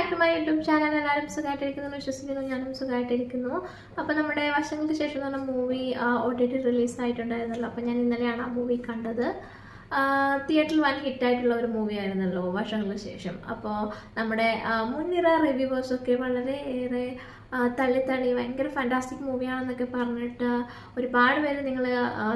Back to my YouTube channel എല്ലാവരും സുഖമായിട്ടിരിക്കുന്നു. വിശ്വസിക്കുന്നു. ഞാനും സുഖമായിട്ടിരിക്കുന്നു. അപ്പോൾ നമ്മുടെ വർഷങ്ങൾക്ക് ശേഷം പറഞ്ഞ മൂവി ഒ ടി ടി റിലീസായിട്ടുണ്ടായിരുന്നല്ലോ അപ്പോൾ ഞാൻ ഇന്നലെയാണ് ആ മൂവി കണ്ടത്. തിയേറ്ററിൽ വൻ ഹിറ്റായിട്ടുള്ള ഒരു മൂവി ആയിരുന്നല്ലോ വർഷങ്ങൾക്ക് ശേഷം. അപ്പോൾ നമ്മുടെ മുൻനിര റിവ്യൂവേഴ്സൊക്കെ വളരെയേറെ തള്ളി ഭയങ്കര ഫാന്റാസ്റ്റിക് മൂവിയാണെന്നൊക്കെ പറഞ്ഞിട്ട് ഒരുപാട് പേര് നിങ്ങൾ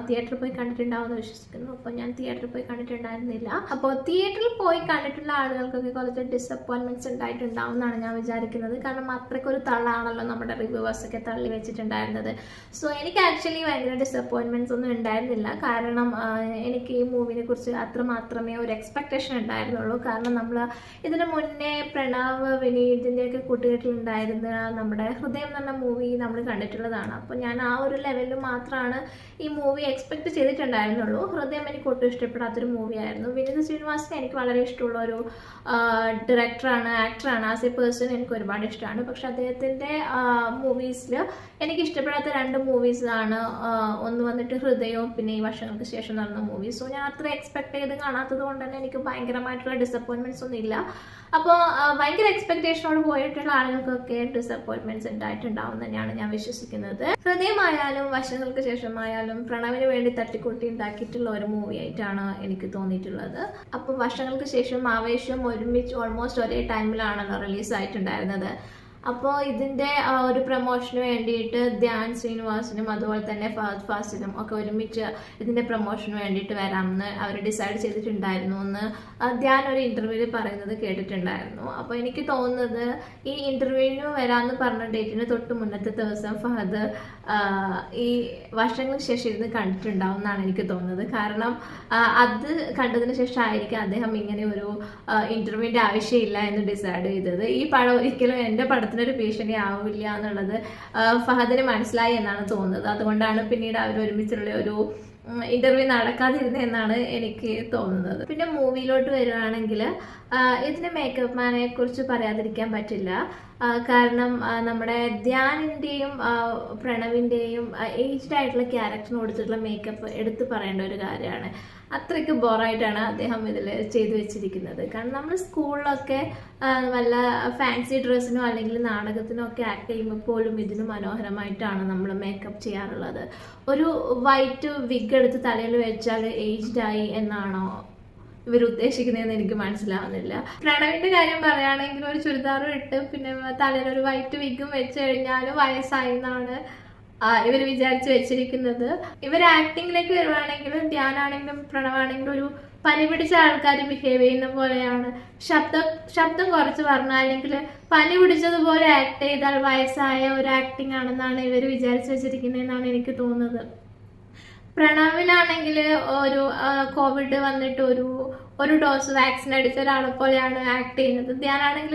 തിയേറ്ററിൽ പോയി കണ്ടിട്ടുണ്ടാവുമെന്ന് വിശ്വസിക്കുന്നു. അപ്പോൾ ഞാൻ തിയേറ്ററിൽ പോയി കണ്ടിട്ടുണ്ടായിരുന്നില്ല. അപ്പോൾ തിയേറ്ററിൽ പോയി കണ്ടിട്ടുള്ള ആളുകൾക്കൊക്കെ കുറച്ച് ഡിസപ്പോയിൻമെന്റ്സ് ഉണ്ടായിട്ടുണ്ടാവും എന്നാണ് ഞാൻ വിചാരിക്കുന്നത്. കാരണം അത്രയ്ക്കൊരു തള്ളാണല്ലോ നമ്മുടെ റിവ്യൂവേഴ്സൊക്കെ തള്ളി വെച്ചിട്ടുണ്ടായിരുന്നത്. സോ എനിക്ക് ആക്ച്വലി ഭയങ്കര ഡിസപ്പോയിൻമെന്റ്സ് ഒന്നും ഉണ്ടായിരുന്നില്ല. കാരണം എനിക്ക് ഈ മൂവിനെ കുറിച്ച് അത്ര മാത്രമേ ഒരു എക്സ്പെക്റ്റേഷൻ ഉണ്ടായിരുന്നുള്ളൂ. കാരണം നമ്മൾ ഇതിന് മുന്നേ പ്രണവ് വിനീതിന്റെയൊക്കെ കൂട്ടുകെട്ടിലുണ്ടായിരുന്ന നമ്മുടെ ഹൃദയം എന്ന് മൂവി നമ്മൾ കണ്ടിട്ടുള്ളതാണ്. അപ്പോൾ ഞാൻ ആ ഒരു ലെവലിൽ മാത്രമാണ് ഈ മൂവി എക്സ്പെക്ട് ചെയ്തിട്ടുണ്ടായിരുന്നുള്ളൂ. ഹൃദയം എനിക്ക് ഒട്ടും ഇഷ്ടപ്പെടാത്തൊരു മൂവിയായിരുന്നു വിനീത് ശ്രീനിവാസിനെ എനിക്ക് വളരെ ഇഷ്ടമുള്ള ഒരു ഡയറക്ടറാണ് ആക്ടറാണ് ആസ് എ പേഴ്സൺ എനിക്ക് ഒരുപാട് ഇഷ്ടമാണ്. പക്ഷെ അദ്ദേഹത്തിന്റെ മൂവീസിൽ എനിക്ക് ഇഷ്ടപ്പെടാത്ത രണ്ട് മൂവീസാണ് ഒന്ന് വന്നിട്ട് ഹൃദയവും പിന്നെ ഈ വർഷങ്ങൾക്ക് ശേഷം നടന്ന മൂവി സോ ഞാൻ അത്ര എക്സ്പെക്ട് ചെയ്ത് കാണാത്തത് കൊണ്ട് തന്നെ എനിക്ക് ഭയങ്കരമായിട്ടുള്ള ഡിസപ്പോയിൻമെന്റ്സ് ഒന്നും ഇല്ല അപ്പോൾ ഭയങ്കര എക്സ്പെക്ടേഷനോട് പോയിട്ടുള്ള ആളുകൾക്കൊക്കെ ഡിസപ്പോയിൻമെന്റ്സ് ഉണ്ടായിട്ടുണ്ടാവും തന്നെയാണ് ഞാൻ വിശ്വസിക്കുന്നത്. ഹൃദയമായാലും വർഷങ്ങൾക്ക് ശേഷമായാലും പ്രണവിന് വേണ്ടി തട്ടിക്കൂട്ടി ഉണ്ടാക്കിയിട്ടുള്ള ഒരു മൂവി ആയിട്ടാണ് എനിക്ക് തോന്നിയിട്ടുള്ളത്. അപ്പോൾ വർഷങ്ങൾക്ക് ശേഷം ആവേശം ഒരുമിച്ച് ഓൾമോസ്റ്റ് ഒരേ ടൈമിലാണല്ലോ റിലീസ് ആയിട്ടുണ്ടായിരുന്നത്. അപ്പോൾ ഇതിന്റെ ഒരു പ്രൊമോഷന് വേണ്ടിയിട്ട് ധ്യാൻ ശ്രീനിവാസിനും അതുപോലെ തന്നെ ഫഹദ് ഫാസിലും ഒക്കെ ഒരുമിച്ച് ഇതിന്റെ പ്രൊമോഷന് വേണ്ടിയിട്ട് വരാമെന്ന് അവർ ഡിസൈഡ് ചെയ്തിട്ടുണ്ടായിരുന്നു എന്ന് ധ്യാൻ ഒരു ഇന്റർവ്യൂവിൽ പറയുന്നത് കേട്ടിട്ടുണ്ടായിരുന്നു. അപ്പോൾ എനിക്ക് തോന്നുന്നത് ഈ ഇന്റർവ്യൂവിന് വരാമെന്ന് പറഞ്ഞ ഡേറ്റിന് തൊട്ട് മുന്നത്തെ ദിവസം ഫഹദ് ഈ വർഷങ്ങൾക്ക് ശേഷം ഇരുന്ന് കണ്ടിട്ടുണ്ടാവും എന്നാണ് എനിക്ക് തോന്നുന്നത്. കാരണം അത് കണ്ടതിന് ശേഷം ആയിരിക്കും അദ്ദേഹം ഇങ്ങനെ ഒരു ഇന്റർവ്യൂവിന്റെ ആവശ്യമില്ല എന്ന് ഡിസൈഡ് ചെയ്തത്. ഈ പടം ഒരിക്കലും എന്റെ പടത്തിനൊരു ഭീഷണി ആവില്ല എന്നുള്ളത് ഫഹദിന് മനസ്സിലായി എന്നാണ് തോന്നുന്നത്. അതുകൊണ്ടാണ് പിന്നീട് അവർ ഒരുമിച്ചുള്ള ഒരു ഇന്റർവ്യൂ നടക്കാതിരുന്നെന്നാണ് എനിക്ക് തോന്നുന്നത്. പിന്നെ മൂവിയിലോട്ട് വരുവാണെങ്കിൽ ഇതിന് മേക്കപ്പ് മാനെ കുറിച്ച് പറയാതിരിക്കാൻ പറ്റില്ല. കാരണം നമ്മുടെ ധ്യാനിന്റെയും പ്രണവിന്റെയും ഏജ്ഡ് ആയിട്ടുള്ള ക്യാരക്ടറിന് കൊടുത്തിട്ടുള്ള മേക്കപ്പ് എടുത്തു പറയേണ്ട ഒരു കാര്യമാണ്. അത്രയ്ക്ക് ബോറായിട്ടാണ് അദ്ദേഹം ഇതിൽ ചെയ്തു വെച്ചിരിക്കുന്നത്. കാരണം നമ്മൾ സ്കൂളിലൊക്കെ വല്ല ഫാൻസി ഡ്രസ്സിനോ അല്ലെങ്കിൽ നാടകത്തിനോ ഒക്കെ ആക്ട് ചെയ്യുമ്പോൾ പോലും ഇതിന് മനോഹരമായിട്ടാണ് നമ്മൾ മേക്കപ്പ് ചെയ്യാറുള്ളത്. ഒരു വൈറ്റ് വിഗ് എടുത്ത് തലയിൽ വെച്ചാൽ ഏജ്ഡ് ആയി എന്നാണോ ഇവർ ഉദ്ദേശിക്കുന്നതെന്ന് എനിക്ക് മനസ്സിലാവുന്നില്ല. പ്രണവിന്റെ കാര്യം പറയുകയാണെങ്കിൽ ഒരു ചുരിദാറും ഇട്ട് പിന്നെ തലയിൽ ഒരു വൈറ്റ് വിഗും വെച്ച് കഴിഞ്ഞാൽ വയസ്സായി എന്നാണ് ഇവർ വിചാരിച്ചു വെച്ചിരിക്കുന്നത്. ഇവർ ആക്ടിങ്ങിലേക്ക് വരുവാണെങ്കിലും ധ്യാനാണെങ്കിലും പ്രണവാണെങ്കിലും ഒരു പനി പിടിച്ച ആൾക്കാർ ബിഹേവ് ചെയ്യുന്ന പോലെയാണ്. ശബ്ദം ശബ്ദം കുറച്ച് പറഞ്ഞാൽ അല്ലെങ്കിൽ പനി പിടിച്ചതുപോലെ ആക്ട് ചെയ്താൽ വയസ്സായ ഒരു ആക്ടിങ് ആണെന്നാണ് ഇവർ വിചാരിച്ചു വെച്ചിരിക്കുന്നതെന്നാണ് എനിക്ക് തോന്നുന്നത്. പ്രണവിനാണെങ്കിൽ ഒരു കോവിഡ് വന്നിട്ട് ഒരു ഒരു ഡോസ് വാക്സിൻ അടിച്ച ഒരാളെ പോലെയാണ് ആക്ട് ചെയ്യുന്നത്. ധ്യാനാണെങ്കിൽ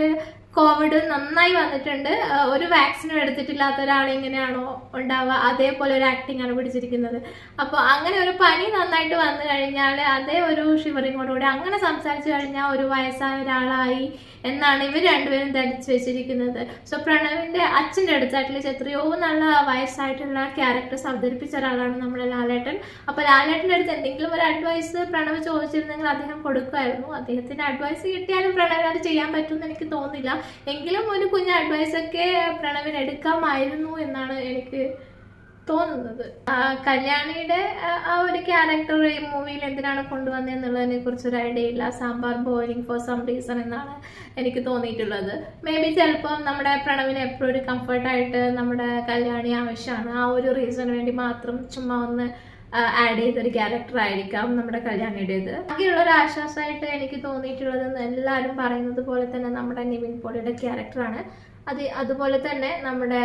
കോവിഡ് നന്നായി വന്നിട്ടുണ്ട്. ഒരു വാക്സിനും എടുത്തിട്ടില്ലാത്ത ഒരാൾ എങ്ങനെയാണോ ഉണ്ടാവുക? അതേപോലെ ഒരു ആക്ടിംഗ് ആണ് പിടിച്ചിരിക്കുന്നത്. അപ്പോൾ അങ്ങനെ ഒരു പനി നന്നായിട്ട് വന്നു കഴിഞ്ഞാൽ അതേ ഒരു ഷിവറിങ്ങോടുകൂടി അങ്ങനെ സംസാരിച്ചു കഴിഞ്ഞാൽ ഒരു വയസ്സായ ഒരാളായി എന്നാണ് ഇവർ രണ്ടുപേരും ധരിച്ചു വെച്ചിരിക്കുന്നത്. സോ പ്രണവിന്റെ അച്ഛന്റെ അടുത്ത് എത്രയോ നല്ല വയസ്സായിട്ടുള്ള ക്യാരക്ടേഴ്സ് അവതരിപ്പിച്ച ഒരാളാണ് നമ്മുടെ ലാലേട്ടൻ. അപ്പോൾ ലാലേട്ടന്റെ അടുത്ത് എന്തെങ്കിലും ഒരു അഡ്വൈസ് പ്രണവ് ചോദിച്ചിരുന്നെങ്കിൽ അദ്ദേഹം കൊടുക്കുമായിരുന്നു. അദ്ദേഹത്തിന്റെ അഡ്വൈസ് കിട്ടിയാലും പ്രണവിന് അത് ചെയ്യാൻ പറ്റുമെന്ന് എനിക്ക് തോന്നുന്നില്ല. എങ്കിലും ഒരു കുഞ്ഞ് അഡ്വൈസ് ഒക്കെ പ്രണവിന് എടുക്കാമായിരുന്നു എന്നാണ് എനിക്ക് തോന്നുന്നത്. കല്യാണിയുടെ ആ, ഒരു ക്യാരക്ടർ ഈ മൂവിയിൽ എന്തിനാണ് കൊണ്ടുവന്നത് എന്നുള്ളതിനെ കുറിച്ച് ഒരു ഐഡിയ ഇല്ല. Sambar boiling for some reason എന്നാണ് എനിക്ക് തോന്നിയിട്ടുള്ളത്. മേ ബി ചിലപ്പം നമ്മുടെ പ്രണവിന് എപ്പോഴും ഒരു കംഫർട്ടായിട്ട് നമ്മുടെ കല്യാണി ആവശ്യമാണ്. ആ ഒരു റീസണിന് വേണ്ടി മാത്രം ചുമ്മാ ഒന്ന് ആഡ് ചെയ്തൊരു ക്യാരക്ടർ ആയിരിക്കാം നമ്മുടെ കല്യാണിയുടേത്. ബാക്കിയുള്ള ഒരു ആശ്വാസമായിട്ട് എനിക്ക് തോന്നിയിട്ടുള്ളത് എല്ലാവരും പറയുന്നത് പോലെ തന്നെ നമ്മുടെ നിവിൻ പോളിയുടെ ക്യാരക്ടറാണ് അത് അതുപോലെ തന്നെ നമ്മുടെ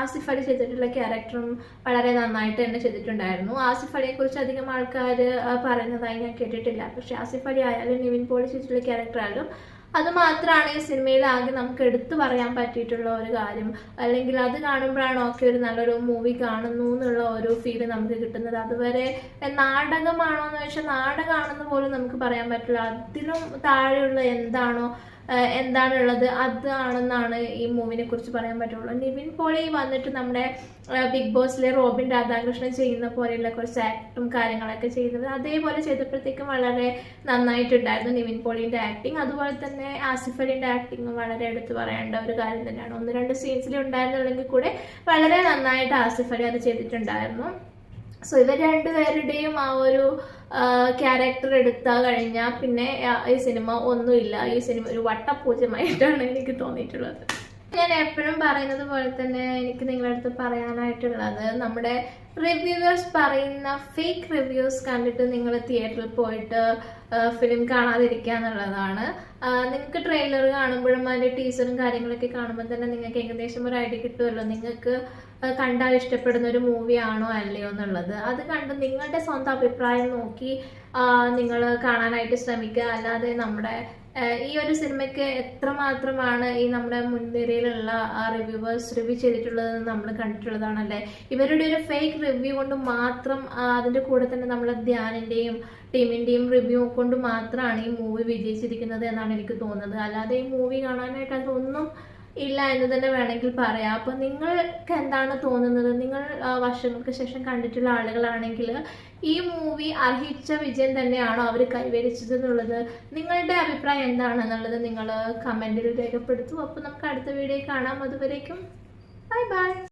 ആസിഫ് അലി ചെയ്തിട്ടുള്ള ക്യാരക്ടറും വളരെ നന്നായിട്ട് തന്നെ ചെയ്തിട്ടുണ്ടായിരുന്നു. ആസിഫ് അലിയെ കുറിച്ച് അധികം ആൾക്കാർ പറയുന്നതായി ഞാൻ കേട്ടിട്ടില്ല. പക്ഷെ ആസിഫ് അലി ആയാലും നിവിൻ പോളി ചെയ്തിട്ടുള്ള ക്യാരക്ടർ ആയാലും അത് മാത്രമാണ് ഈ സിനിമയിൽ ആകെ നമുക്ക് എടുത്തു പറയാൻ പറ്റിയിട്ടുള്ള ഒരു കാര്യം. അല്ലെങ്കിൽ അത് കാണുമ്പോഴാണ് ഓക്കെ ഒരു നല്ലൊരു മൂവി കാണുന്നു എന്നുള്ള ഒരു ഫീൽ നമുക്ക് കിട്ടുന്നത്. അതുവരെ നാടകമാണോ എന്ന് വെച്ചാൽ നാടകമാണെന്ന് പോലും നമുക്ക് പറയാൻ പറ്റില്ല. അതിലും താഴെയുള്ള എന്താണോ എന്താണുള്ളത്? അതാണെന്നാണ് ഈ മൂവിനെ കുറിച്ച് പറയാൻ പറ്റുള്ളൂ. നിവിൻ പോളി വന്നിട്ട് നമ്മുടെ ബിഗ് ബോസിലെ റോബിൻ രാധാകൃഷ്ണൻ ചെയ്യുന്ന പോലെയുള്ള കുറച്ച് ആക്ടും കാര്യങ്ങളൊക്കെ ചെയ്തത് അതേപോലെ ചെയ്തപ്പോഴത്തേക്കും വളരെ നന്നായിട്ടുണ്ടായിരുന്നു നിവിൻ പോളിന്റെ ആക്ടിങ് അതുപോലെ തന്നെ ആസിഫ് അലിന്റെ ആക്ടിങ് വളരെ എടുത്തു പറയേണ്ട ഒരു കാര്യം തന്നെയാണ്. ഒന്ന് രണ്ട് സീൻസിൽ ഉണ്ടായിരുന്നുള്ളെങ്കിൽ കൂടെ വളരെ നന്നായിട്ട് ആസിഫ് അലി അത് ചെയ്തിട്ടുണ്ടായിരുന്നു. സോ ഇവർ രണ്ടുപേരുടെയും ആ ഒരു ക്യാരക്ടർ എടുത്താൽ കഴിഞ്ഞാൽ പിന്നെ ഈ സിനിമ ഒന്നുമില്ല. ഈ സിനിമ ഒരു വട്ടപൂജ്യമായിട്ടാണ് എനിക്ക് തോന്നിയിട്ടുള്ളത്. ഞാൻ എപ്പോഴും പറയുന്നത് പോലെ തന്നെ എനിക്ക് നിങ്ങളുടെ അടുത്ത് പറയാനായിട്ടുള്ളത് നമ്മുടെ റിവ്യൂവേഴ്സ് പറയുന്ന ഫേക്ക് റിവ്യൂസ് കണ്ടിട്ട് നിങ്ങൾ തിയേറ്ററിൽ പോയിട്ട് ഫിലിം കാണാതിരിക്കുക എന്നുള്ളതാണ്. നിങ്ങൾക്ക് ട്രെയിലർ കാണുമ്പോഴും അതിന്റെ ടീസറും കാര്യങ്ങളൊക്കെ കാണുമ്പോൾ തന്നെ നിങ്ങൾക്ക് ഏകദേശം ഒരു ഐഡിയ കിട്ടുമല്ലോ. നിങ്ങൾക്ക് കണ്ടാൽ ഇഷ്ടപ്പെടുന്ന ഒരു മൂവിയാണോ അല്ലയോ എന്നുള്ളത്. അത് കണ്ട് നിങ്ങളുടെ സ്വന്തം അഭിപ്രായം നോക്കി നിങ്ങൾ കാണാനായിട്ട് ശ്രമിക്കുക. അല്ലാതെ നമ്മുടെ ഈ ഒരു സിനിമയ്ക്ക് എത്രമാത്രമാണ് ഈ നമ്മുടെ മുൻനിരയിലുള്ള ആ റിവ്യൂവേഴ്സ് റിവ്യൂ ചെയ്തിട്ടുള്ളത് നമ്മൾ കണ്ടിട്ടുള്ളതാണല്ലേ? ഇവരുടെ ഒരു ഫേക്ക് റിവ്യൂ കൊണ്ട് മാത്രം അതിന്റെ കൂടെ തന്നെ നമ്മളെ ധ്യാനിന്റെയും ടീമിന്റെയും റിവ്യൂ കൊണ്ട് മാത്രമാണ് ഈ മൂവി വിജയിച്ചിരിക്കുന്നത് എന്നാണ് എനിക്ക് തോന്നുന്നത്. അല്ലാതെ ഈ മൂവി കാണാനായിട്ട് അതൊന്നും ഇല്ല എന്ന് തന്നെ വേണമെങ്കിൽ പറയാം. അപ്പൊ നിങ്ങൾക്ക് എന്താണ് തോന്നുന്നത്? നിങ്ങൾ വർഷങ്ങൾക്ക് ശേഷം കണ്ടിട്ടുള്ള ആളുകളാണെങ്കിൽ ഈ മൂവി അർഹിച്ച വിജയം തന്നെയാണോ അവർ കൈവരിച്ചത് എന്നുള്ളത്? നിങ്ങളുടെ അഭിപ്രായം എന്താണെന്നുള്ളത് നിങ്ങൾ കമന്റിൽ രേഖപ്പെടുത്തു. അപ്പോൾ നമുക്ക് അടുത്ത വീഡിയോ കാണാം. അതുവരേക്കും ബൈ ബൈ